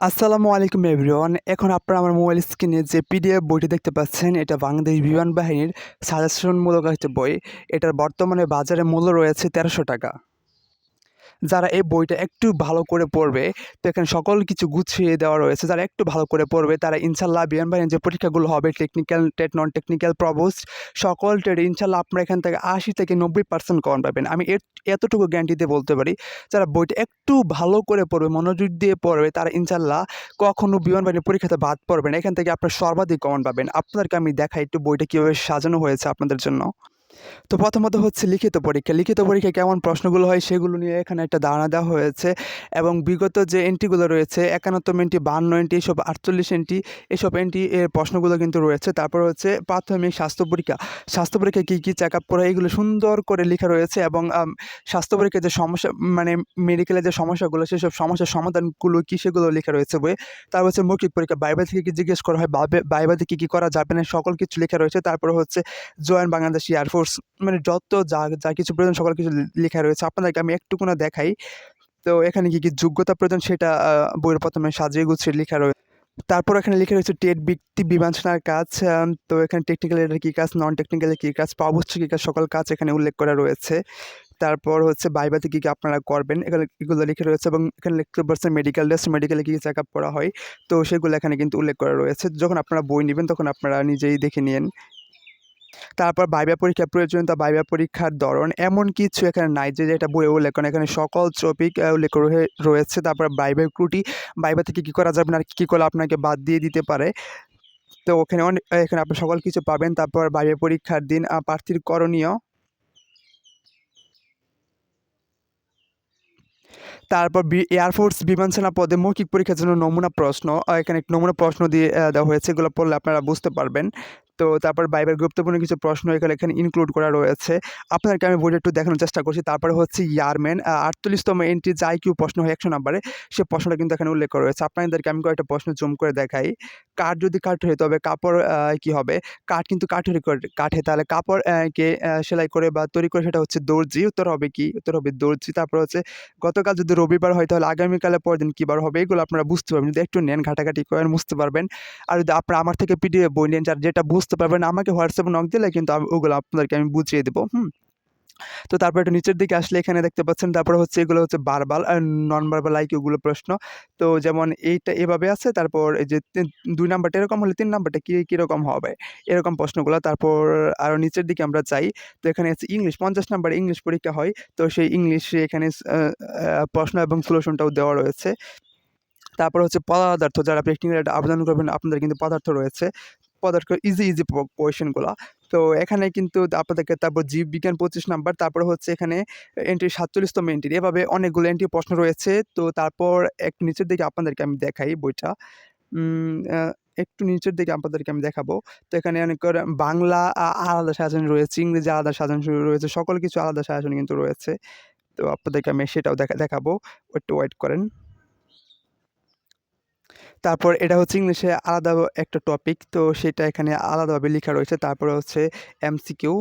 আসসালামু আলাইকুম এভরিওয়ান এখন আপনারা আমার মোবাইল স্ক্রিনে যে পিডিএফ বইটি দেখতে পাচ্ছেন, এটা বাংলাদেশ বিমান বাহিনীর সাজেশনমূলক একটা বই। এটার বর্তমানে বাজারে মূল্য রয়েছে তেরোশো টাকা। যারা এই বইটা একটু ভালো করে পড়বে, তো এখানে সকল কিছু গুছিয়ে দেওয়া রয়েছে, যারা একটু ভালো করে পড়বে তারা ইনশাল্লাহ বিমান বাহিনীর যে পরীক্ষাগুলো হবে টেকনিক্যাল টেট নন টেকনিক্যাল প্রবোস্ট সকল ট্রেড ইনশাল্লাহ আপনারা এখান থেকে আশি থেকে নব্বই পার্সেন্ট কমন পাবেন। আমি এতটুকু গ্যারান্টি দিয়ে বলতে পারি, যারা বইটা একটু ভালো করে পড়বে, মনোযোগ দিয়ে পড়বে, তারা ইনশাল্লাহ কখনো বিমান বাহিনীর পরীক্ষাতে বাদ পড়বে না। এখান থেকে আপনার সর্বাধিক কমন পাবেন। আপনাদেরকে আমি দেখাই একটু বইটা কীভাবে সাজানো হয়েছে আপনাদের জন্য। তো প্রথমত হচ্ছে লিখিত পরীক্ষা। লিখিত পরীক্ষায় কেমন প্রশ্নগুলো হয় সেগুলো নিয়ে এখানে একটা ধারণা দেওয়া হয়েছে এবং বিগত যে এন্ট্রিগুলো রয়েছে একানব্বই এন্ট্রি, বান্ন এন্ট্রি, এসব আটচল্লিশ এন্ট্রি, এসব এন্ট্রি এর প্রশ্নগুলো কিন্তু রয়েছে। তারপর হচ্ছে প্রাথমিক স্বাস্থ্য পরীক্ষা। স্বাস্থ্য পরীক্ষায় কী কী চেক আপ করা এগুলো সুন্দর করে লেখা রয়েছে এবং স্বাস্থ্য পরীক্ষায় যে সমস্যা মানে মেডিকেলের যে সমস্যাগুলো, সেসব সমস্যার সমাধানগুলো কী সেগুলো লেখা রয়েছে বইয়ে। তারপর হচ্ছে মৌখিক পরীক্ষা। বাইবা থেকে কী জিজ্ঞেস করা হয়? বাইবে- বাইবাতে কী কী করা যাবে না? সকল কিছু লেখা রয়েছে। তারপর হচ্ছে জয়েন বাংলাদেশ এয়ারফোর্স মানে যত যা যা কিছু প্রয়োজন, সকল কিছু লেখা রয়েছে, আপনাদেরকে আমি একটুকুনা দেখাই। তো এখানে কী কী যোগ্যতা প্রয়োজন সেটা বইয়ের প্রথমে সাজিয়ে গুছিয়ে লেখা রয়েছে তারপর এখানে লিখে রয়েছে টেট, বৃত্তি, বিবেচনার কাজ তো এখানে টেকনিক্যাল এর কী কাজ নন টেকনিক্যাল কী কাজ পাবচ্ছ কী কাজ, সকল কাজ এখানে উল্লেখ করা রয়েছে। তারপর হচ্ছে বাইবাতে কী কী আপনারা করবেন এগুলো এগুলো লিখে রয়েছে এবং এখানে লিখতে পারছেন মেডিকেল টেস্ট মেডিকেলে কী কী চেক আপ করা হয়, তো সেগুলো এখানে কিন্তু উল্লেখ করা রয়েছে। যখন আপনারা বই নেবেন, তখন আপনারা নিজেই দেখে নিন তারপর বাইবা পরীক্ষা প্রয়োজনীয়তা বাইবা পরীক্ষার ধরন, এমন কিছু এখানে নাই যে যেটা বইয়ে উল্লেখ করেন। এখানে সকল টপিক উল্লেখ রয়ে- রয়েছে। তারপর বাইবা ক্রুটি বাইবা থেকে কী করা যাবে না, কী করলে আপনাকে বাদ দিয়ে দিতে পারে? তো ওখানে অনেক এখানে আপনি সকল কিছু পাবেন। তারপর বাইবা পরীক্ষার দিন প্রার্থীর করণীয়। তারপর এয়ারফোর্স বিমান সেনা পদে মৌখিক পরীক্ষার জন্য নমুনা প্রশ্ন এখানে নমুনা প্রশ্ন দিয়ে দেওয়া হয়েছে। এগুলো পড়লে আপনারা বুঝতে পারবেন। তো তারপর বাইবের গুরুত্বপূর্ণ কিছু প্রশ্ন এখানে এখানে ইনক্লুড করা রয়েছে। আপনাদেরকে আমি বইটা একটু দেখানোর চেষ্টা করছি। তারপরে হচ্ছে ইয়ারম্যান আটচল্লিশতম এন্ট্রি যাই আইকিউ প্রশ্ন হয় একশো নম্বরে, সে প্রশ্নটা কিন্তু এখানে উল্লেখ করা রয়েছে। আপনাদেরকে আমি কয়েকটা প্রশ্ন জুম করে দেখাই। কাঠ যদি কাঠ হয়, তবে কাপড় কি হবে? কাঠ কিন্তু কাঠের কাঠে। তাহলে কাপড় কে সেলাই করে বা তৈরি করে সেটা হচ্ছে দর্জি, উত্তর হবে কি? উত্তর হবে দর্জি। তারপর হচ্ছে গতকাল যদি রবিবার হয়, তাহলে আগামীকালে পরের দিন বার হবে? এগুলো আপনারা বুঝতে পারবেন। যদি একটু নেন ঘাটাঘাটি করেন, বুঝতে পারবেন। আর যদি আপনারা আমার থেকে পিডিএফ বই নেন, যার যেটা বুঝতে পারবেন আমাকে হোয়াটসঅ্যাপে নক দিলে কিন্তু আমি ওগুলো আপনাদেরকে আমি বুঝিয়ে দেবো, হুম। তো তারপর একটু নিচের দিকে আসলে এখানে দেখতে পাচ্ছেন, তারপরে হচ্ছে এগুলো হচ্ছে বারবাল নন বারবাল লাইক ওগুলো প্রশ্ন। তো যেমন এইটা এভাবে আছে, তারপর এই যে দুই নাম্বারটা এরকম হলে তিন নাম্বারটা কী, কীরকম হবে? এরকম প্রশ্নগুলো। তারপর আরও নিচের দিকে আমরা চাই তো এখানে হচ্ছে ইংলিশ পঞ্চাশ নাম্বার ইংলিশ পরীক্ষা হয়, তো সেই ইংলিশে এখানে প্রশ্ন এবং সলিউশনটাও দেওয়া রয়েছে। তারপর হচ্ছে পদার্থ, যারা প্র্যাকটিক্যাল আবেদন করবেন, আপনাদের কিন্তু পদার্থ রয়েছে। পদার্থ ইজি ইজি কোয়েশনগুলো তো এখানে কিন্তু আপনাদেরকে তারপর জীব বিজ্ঞান পঁচিশ নাম্বার, তারপর হচ্ছে এখানে এন্ট্রি সাতচল্লিশতম এন্ট্রি এভাবে অনেকগুলো এন্ট্রি প্রশ্ন রয়েছে। তো তারপর একটু নিচের দিকে আপনাদেরকে আমি দেখাই বইটা। একটু নিচের দিকে আপনাদেরকে আমি দেখাবো। তো এখানে অনেক বাংলা আলাদা সাজানো রয়েছে, ইংরেজি আলাদা সাজানো রয়েছে, সকল কিছু আলাদা সাজানো কিন্তু রয়েছে। তো আপনাদেরকে আমি সেটাও দেখা, দেখাবো। একটু ওয়েট করেন। তারপর এটা হচ্ছে ইংলিশে আলাদা একটা টপিক তো সেটা এখানে আলাদাভাবে লেখা রয়েছে। তারপরে হচ্ছে এমসিকিউ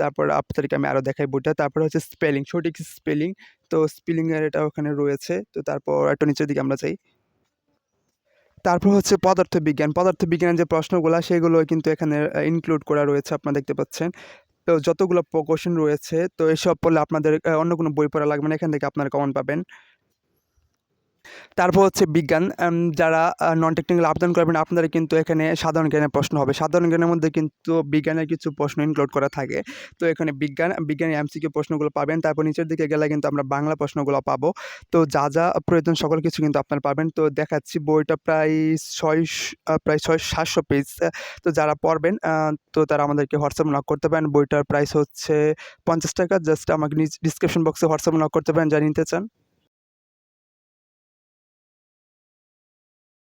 তারপর আপনাদেরকে আমি আরও দেখাই বইটা তারপরে হচ্ছে স্পেলিং সঠিক স্পেলিং তো স্পেলিংয়ের এটা ওখানে রয়েছে। তো তারপর একটু নিচের দিকে আমরা চাই তারপর হচ্ছে পদার্থবিজ্ঞান। পদার্থবিজ্ঞানের যে প্রশ্নগুলো, সেগুলো কিন্তু এখানে ইনক্লুড করা রয়েছে, আপনারা দেখতে পাচ্ছেন। তো যতগুলো কোশ্চেন রয়েছে, তো এসব পড়লে আপনাদের অন্য কোনো বই পড়া লাগবে না। এখান থেকে আপনারা কমন পাবেন। তারপর হচ্ছে বিজ্ঞান যারা নন টেকনিক্যাল আবেদন করবেন, আপনাদের কিন্তু এখানে সাধারণ জ্ঞানের প্রশ্ন হবে। সাধারণ জ্ঞানের মধ্যে কিন্তু বিজ্ঞানের কিছু প্রশ্ন ইনক্লুড করা থাকে। তো এখানে বিজ্ঞান বিজ্ঞানের এমসিকিউ প্রশ্নগুলো পাবেন। তারপর নিচের দিকে গেলে কিন্তু আমরা বাংলা প্রশ্নগুলো পাবো। তো যা যা প্রয়োজন, সকল কিছু কিন্তু আপনারা পাবেন। তো দেখাচ্ছি বইটা প্রায় ছয় প্রায় ছয় সাতশো পেজ তো যারা পড়বেন তো তারা আমাদেরকে হোয়াটসঅ্যাপ নক করতে পারেন। বইটার প্রাইস হচ্ছে পঞ্চাশ টাকা। জাস্ট আমাকে ডিসক্রিপশন বক্সে হোয়াটসঅ্যাপ নক করতে পারেন। যা নিতে চান।